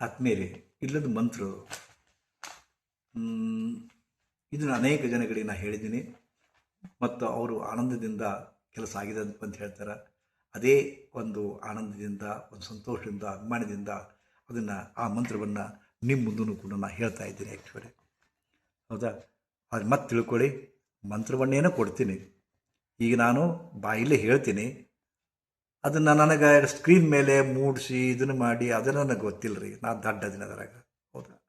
ಆತ್ಮೇಲೆ ಇಲ್ಲದ ಮಂತ್ರ ಇದನ್ನು ಅನೇಕ ಜನಗಳಿಗೆ ನಾನು ಹೇಳಿದ್ದೀನಿ ಮತ್ತು ಅವರು ಆನಂದದಿಂದ ಕೆಲಸ ಆಗಿದೆ ಅಂತ ಅಂತ ಹೇಳ್ತಾರೆ. ಅದೇ ಒಂದು ಆನಂದದಿಂದ, ಒಂದು ಸಂತೋಷದಿಂದ, ಅಭಿಮಾನದಿಂದ ಅದನ್ನು, ಆ ಮಂತ್ರವನ್ನು ನಿಮ್ಮ ಮುಂದೂ ಕೂಡ ನಾನು ಹೇಳ್ತಾ ಇದ್ದೀನಿ ಆ್ಯಕ್ಚುಲಿ ಹೌದಾ? ಅದು ಮತ್ತೆ ತಿಳ್ಕೊಳ್ಳಿ, ಮಂತ್ರವನ್ನೇನೋ ಕೊಡ್ತೀನಿ. ಈಗ ನಾನು ಬಾಯಿಲ್ಲೇ ಹೇಳ್ತೀನಿ ಅದನ್ನು ನನಗೆ ಸ್ಕ್ರೀನ್ ಮೇಲೆ ಮೂಡಿಸಿ ಇದನ್ನು ಮಾಡಿ ಅದು ನನಗೆ ಗೊತ್ತಿಲ್ಲ ರೀ ನಾ ದಡ್ಡ ದಿನದರಾಗ ಹೌದಾ?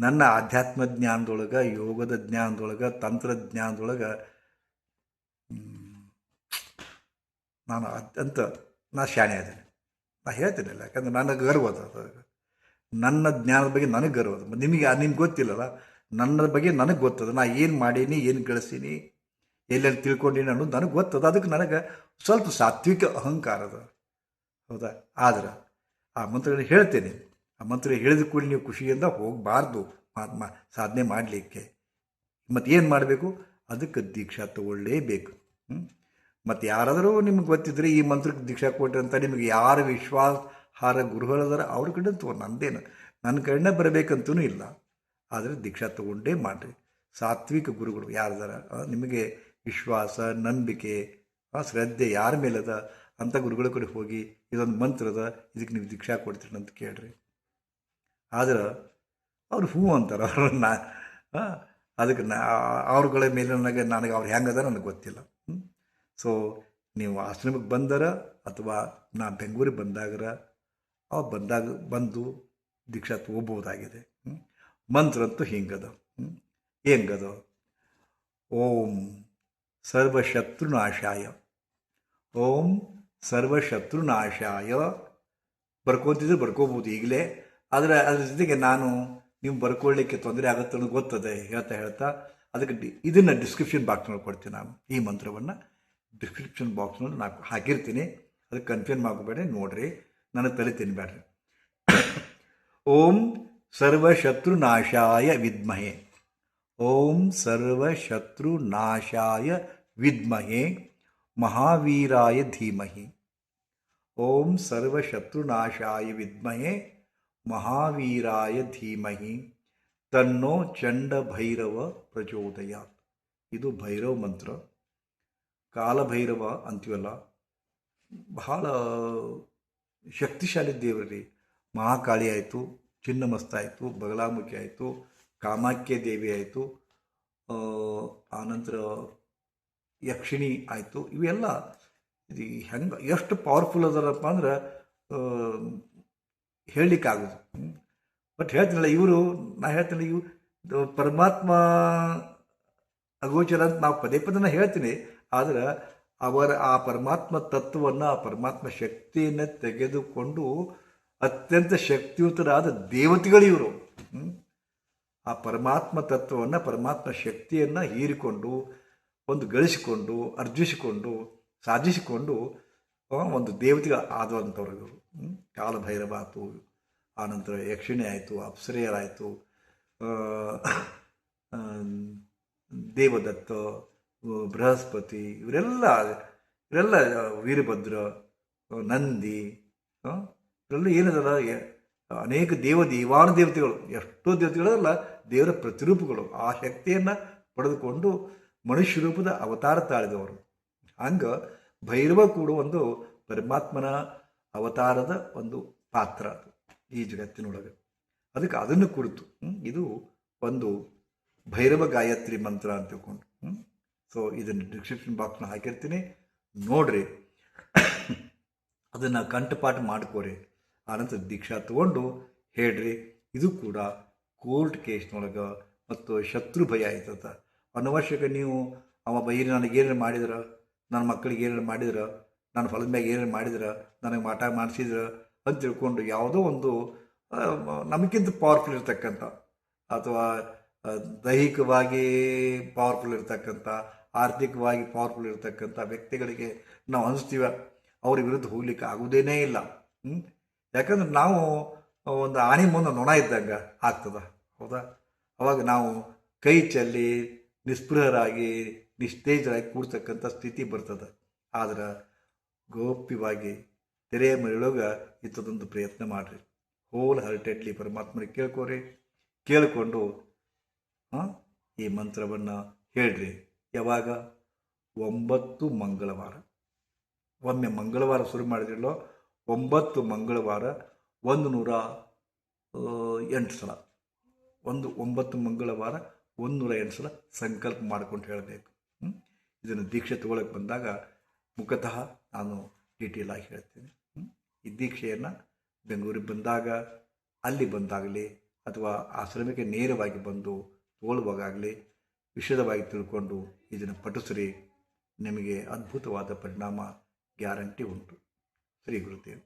ನನ್ನ ಆಧ್ಯಾತ್ಮ ಜ್ಞಾನದೊಳಗೆ, ಯೋಗದ ಜ್ಞಾನದೊಳಗೆ ತಂತ್ರಜ್ಞಾನದೊಳಗೆ ನಾನು ಅತ್ಯಂತ, ನಾ ಶಾಣೆ ಅದೇನೆ. ನಾ ಹೇಳ್ತೀನಿಲ್ಲ ಯಾಕಂದ್ರೆ ನನಗೆ ಗರ್ವ ಅದು. ನನ್ನ ಜ್ಞಾನದ ಬಗ್ಗೆ ನನಗೆ ಗರ್ವ ಅದು. ನಿಮಗೆ, ನಿಮ್ಗೆ ಗೊತ್ತಿಲ್ಲಲ್ಲ, ನನ್ನ ಬಗ್ಗೆ ನನಗೆ ಗೊತ್ತದ. ನಾ ಏನು ಮಾಡೀನಿ, ಏನು ಗಳಿಸೀನಿ ಎಲ್ಲೆಲ್ಲಿ ತಿಳ್ಕೊಂಡೀನಿ ಅನ್ನೋದು ನನಗೆ ಗೊತ್ತದ. ಅದಕ್ಕೆ ನನಗೆ ಸ್ವಲ್ಪ ಸಾತ್ವಿಕ ಅಹಂಕಾರ ಅದ. ಹೌದಾ? ಆದ್ರೆ ಆ ಮಂತ್ರಗಳು ಹೇಳ್ತೇನೆ. ಆ ಮಂತ್ರ ಹೇಳಿದ ಕೂಡ ನೀವು ಖುಷಿಯಿಂದ ಹೋಗಬಾರ್ದು ಮಹಾತ್ಮ ಸಾಧನೆ ಮಾಡಲಿಕ್ಕೆ. ಮತ್ತು ಏನು ಮಾಡಬೇಕು? ಅದಕ್ಕೆ ದೀಕ್ಷಾ ತಗೊಳ್ಳೇಬೇಕು. ಮತ್ತು ಯಾರಾದರೂ ನಿಮ್ಗೆ ಗೊತ್ತಿದ್ರೆ ಈ ಮಂತ್ರಕ್ಕೆ ದೀಕ್ಷಾ ಕೊಟ್ಟರೆ ಅಂತ ನಿಮಗೆ ಯಾರು ವಿಶ್ವಾಸಾರ್ಹ ಗುರುಗಳದಾರ ಅವ್ರ ಕಡೆ ತಗೋ. ನಂದೇನು? ನನ್ನ ಕಡೆನೇ ಬರಬೇಕಂತೂ ಇಲ್ಲ. ಆದರೆ ದೀಕ್ಷಾ ತಗೊಂಡೇ ಮಾಡಿರಿ. ಸಾತ್ವಿಕ ಗುರುಗಳು ಯಾರದಾರ ನಿಮಗೆ ವಿಶ್ವಾಸ, ನಂಬಿಕೆ ಶ್ರದ್ಧೆ ಯಾರ ಮೇಲದ ಅಂಥ ಗುರುಗಳ ಕಡೆ ಹೋಗಿ ಇದೊಂದು ಮಂತ್ರದ ಇದಕ್ಕೆ ನೀವು ದೀಕ್ಷಾ ಕೊಡ್ತೀರಿ ಅಂತ ಕೇಳ್ರಿ. ಆದ್ರೆ ಅವ್ರು ಹೂ ಅಂತಾರೆ ಅವ್ರನ್ನ ಅದಕ್ಕೆ ನಾ, ಅವ್ರಗಳ ಮೇಲೆ ನನಗೆ ನನಗೆ ಅವ್ರು ಹೆಂಗದ ನನಗೆ ಗೊತ್ತಿಲ್ಲ. ಸೊ ನೀವು ಆಶ್ರಮಕ್ಕೆ ಬಂದರ ಅಥವಾ ನಾ ಬೆಂಗಳೂರಿಗೆ ಬಂದಾಗರ ಅವ್ರು ಬಂದಾಗ, ಬಂದು ದೀಕ್ಷಾ ತಗೋಬೋದಾಗಿದೆ. ಮಂತ್ರ ಅಂತೂ ಹಿಂಗದ. ಹೆಂಗದ ಓಂ ಸರ್ವಶತ್ರುನಾಶಾಯ. ಓಂ ಸರ್ವಶತ್ರುನಾಶಾಯ. ಬರ್ಕೊತಿದ್ರೆ ಬರ್ಕೋಬೋದು ಈಗಲೇ. ಆದರೆ ಅದ್ರ ಜೊತೆಗೆ ನಾನು ನೀವು ಬರ್ಕೊಳ್ಳಿಕ್ಕೆ ತೊಂದರೆ ಆಗುತ್ತೆ ಅನ್ನೋದು ಗೊತ್ತದೆ, ಹೇಳ್ತಾ ಹೇಳ್ತಾ. ಅದಕ್ಕೆ ಡಿ, ಇದನ್ನು ಡಿಸ್ಕ್ರಿಪ್ಷನ್ ಬಾಕ್ಸ್ನಲ್ಲಿ ಕೊಡ್ತೀನಿ ನಾನು, ಈ ಮಂತ್ರವನ್ನು. ಡಿಸ್ಕ್ರಿಪ್ಷನ್ ಬಾಕ್ಸ್ನಲ್ಲಿ ನಾನು ಹಾಕಿರ್ತೀನಿ. ಅದಕ್ಕೆ ಕನ್ಫ್ಯೂನ್ ಮಾಡ್ಕೋಬೇಡಿ ನೋಡ್ರಿ. ನನಗೆ ತಲೆ ತಿನ್ಬೇಡ್ರಿ. ಓಂ ಸರ್ವಶತ್ರುನಾಶಾಯ ವಿದ್ಮಹೆ. ಓಂ ಸರ್ವಶತ್ರುನಾಶಾಯ ವಿದ್ಮಹೇ ಮಹಾವೀರಾಯ ಧೀಮಹಿ. ಓಂ ಸರ್ವಶತ್ರುನಾಶಾಯ ವಿದ್ಮಹೇ ಮಹಾವೀರಾಯ ಧೀಮಹಿ. ತನ್ನೋ ಚಂಡ ಭೈರವ ಪ್ರಚೋದಯಾತ್ ಇದು ಭೈರವ ಮಂತ್ರ. ಕಾಲಭೈರವ ಅಂತೀವಲ್ಲ. ಬಹಳ ಶಕ್ತಿಶಾಲಿ ದೇವರಲ್ಲಿ. ಮಹಾಕಾಳಿ ಆಯಿತು ಚಿನ್ನಮಸ್ತ ಆಯಿತು ಬಗಲಾಮುಖಿ ಆಯಿತು ಕಾಮಾಖ್ಯ ದೇವಿ ಆಯಿತು ಆನಂತರ ಯಕ್ಷಿಣಿ ಆಯಿತು, ಇವೆಲ್ಲ ಇದು ಹೆಂಗೆ, ಎಷ್ಟು ಪವರ್ಫುಲ್ ಅದಾರಪ್ಪ ಅಂದ್ರೆ ಹೇಳಲಿಕ್ಕಾಗೋದು. ಬಟ್ ಹೇಳ್ತೀನಲ್ಲ, ಇವರು, ನಾ ಹೇಳ್ತೀನಿ ಇವು ಪರಮಾತ್ಮ ಅಗೋಚರ ಅಂತ ನಾವು ಪದೇ ಪದೇ ಹೇಳ್ತೀನಿ, ಆದ್ರೆ ಅವರ ಆ ಪರಮಾತ್ಮ ತತ್ವವನ್ನು, ಆ ಪರಮಾತ್ಮ ಶಕ್ತಿಯನ್ನು ತೆಗೆದುಕೊಂಡು ಅತ್ಯಂತ ಶಕ್ತಿಯುತರಾದ ದೇವತೆಗಳು ಇವರು? ಆ ಪರಮಾತ್ಮ ತತ್ವವನ್ನು, ಪರಮಾತ್ಮ ಶಕ್ತಿಯನ್ನು ಹೀರಿಕೊಂಡು, ಒಂದು ಗಳಿಸಿಕೊಂಡು, ಅರ್ಜಿಸಿಕೊಂಡು, ಸಾಧಿಸಿಕೊಂಡು ಒಂದು ದೇವತೆಗೆ ಆದಂಥವ್ರು ಇವರು? ಕಾಲಭೈರವ ಆಯಿತು ಆನಂತರ ಯಕ್ಷಿಣಿ ಆಯಿತು, ಅಪ್ಸರೆಯರಾಯಿತು ದೇವದತ್ತ, ಬೃಹಸ್ಪತಿ, ಇವರೆಲ್ಲ ಇವರೆಲ್ಲ ವೀರಭದ್ರ, ನಂದಿ ಇವರೆಲ್ಲ ಏನದಲ್ಲ ಅನೇಕ ದೇವ ದೇವಾನು ದೇವತೆಗಳು ಎಷ್ಟೋ ದೇವತೆಗಳಲ್ಲ, ದೇವರ ಪ್ರತಿರೂಪಗಳು, ಆ ಶಕ್ತಿಯನ್ನು ಪಡೆದುಕೊಂಡು ಮನುಷ್ಯ ರೂಪದ ಅವತಾರ ತಾಳಿದವರು. ಹಂಗೆ ಭೈರವ ಕೂಡ ಒಂದು ಪರಮಾತ್ಮನ ಅವತಾರದ ಒಂದು ಪಾತ್ರ ಅದು ಈ ಜಗತ್ತಿನೊಳಗೆ. ಅದಕ್ಕೆ ಅದನ್ನು ಕುರಿತು ಇದು ಒಂದು ಭೈರವ ಗಾಯತ್ರಿ ಮಂತ್ರ ಅಂತ ತಿಳ್ಕೊಂಡು ಸೊ ಇದನ್ನು ಡಿಸ್ಕ್ರಿಪ್ಷನ್ ಬಾಕ್ಸ್ನ ಹಾಕಿರ್ತೀನಿ. ನೋಡ್ರಿ, ಅದನ್ನು ಕಂಠಪಾಠ ಮಾಡ್ಕೋರಿ. ಆನಂತರ ದೀಕ್ಷಾ ತಗೊಂಡು ಹೇಳ್ರಿ, ಇದು ಕೂಡ ಕೋರ್ಟ್ ಕೇಸ್ನೊಳಗೆ ಮತ್ತು ಶತ್ರು ಭಯ ಆಯ್ತದ ಅನವಶ್ಯಕ ನೀವು, ಅವ ಬೈರಿ, ನನಗೆ ಏನೇನು ಮಾಡಿದ್ರ? ನನ್ನ ಮಕ್ಕಳಿಗೆ ಏನೇನು ಮಾಡಿದ್ರೆ? ನನ್ನ ಹೊಲದ ಮ್ಯಾಗ ಏನೇನು ಮಾಡಿದ್ರೆ? ನನಗೆ ಮಾಟ ಮಾಡಿಸಿದ್ರ? ಅಂತ ತಿಳ್ಕೊಂಡು ಯಾವುದೋ ಒಂದು ನಮಗಿಂತ ಪವರ್ಫುಲ್ ಇರ್ತಕ್ಕಂಥ ಅಥವಾ ದೈಹಿಕವಾಗಿ ಪವರ್ಫುಲ್ ಇರ್ತಕ್ಕಂಥ, ಆರ್ಥಿಕವಾಗಿ ಪವರ್ಫುಲ್ ಇರ್ತಕ್ಕಂಥ ವ್ಯಕ್ತಿಗಳಿಗೆ ನಾವು ಅನಿಸ್ತೀವ, ಅವ್ರ ವಿರುದ್ಧ ಹೋಗ್ಲಿಕ್ಕೆ ಆಗುವುದೇನೇ ಇಲ್ಲ? ಯಾಕಂದ್ರೆ ನಾವು ಒಂದು ಆನೆ ಮುಂದೆ ನೊಣ ಇದ್ದಂಗೆ ಆಗ್ತದ, ಹೌದಾ? ಅವಾಗ ನಾವು ಕೈ ಚೆಲ್ಲಿ ನಿಸ್ಪೃಹರಾಗಿ ನಿಸ್ತೇಜರಾಗಿ ಕೂಡ್ತಕ್ಕಂಥ ಸ್ಥಿತಿ ಬರ್ತದೆ. ಆದ್ರೆ ಗೋಪ್ಯವಾಗಿ ತೆರೆಯ ಮರೆಯೊಳಗೆ ಇಂಥದ್ದೊಂದು ಪ್ರಯತ್ನ ಮಾಡಿರಿ. ಹೋಲ್ ಹರ್ಟೆಡ್ಲಿ ಪರಮಾತ್ಮನಿಗೆ ಕೇಳ್ಕೋರಿ, ಕೇಳಿಕೊಂಡು ಈ ಮಂತ್ರವನ್ನು ಹೇಳ್ರಿ. ಯಾವಾಗ? ಒಂಬತ್ತು ಮಂಗಳವಾರ. ಒಮ್ಮೆ ಮಂಗಳವಾರ ಶುರು ಮಾಡಿದ್ರಲ್ಲೋ ಒಂಬತ್ತು ಮಂಗಳವಾರ ಒಂದು ನೂರ ಎಂಟು ಸಲ. ಒಂದು, ಒಂಬತ್ತು ಮಂಗಳವಾರ ಒಂದು ನೂರ ಎಂಟು ಸಲ ಸಂಕಲ್ಪ ಮಾಡ್ಕೊಂಡು ಹೇಳಬೇಕು? ಇದನ್ನು ದೀಕ್ಷೆ ತಗೊಳಕ್ಕೆ ಬಂದಾಗ ಮುಖತಃ ನಾನು ಡೀಟೇಲ್ ಆಗಿ ಹೇಳ್ತೀನಿ. ಈ ದೀಕ್ಷೆಯನ್ನು ಬೆಂಗಳೂರಿಗೆ ಬಂದಾಗ, ಅಲ್ಲಿ ಬಂದಾಗಲಿ ಅಥವಾ ಆಶ್ರಮಕ್ಕೆ ನೇರವಾಗಿ ಬಂದು ತೋಳುವಾಗಲಿ ವಿಷದವಾಗಿ ತಿಳ್ಕೊಂಡು ಇದನ್ನು ಪಠಿಸ್ರಿ. ನಿಮಗೆ ಅದ್ಭುತವಾದ ಪರಿಣಾಮ ಗ್ಯಾರಂಟಿ ಉಂಟು. ಶ್ರೀ ಗುರುದೇವ್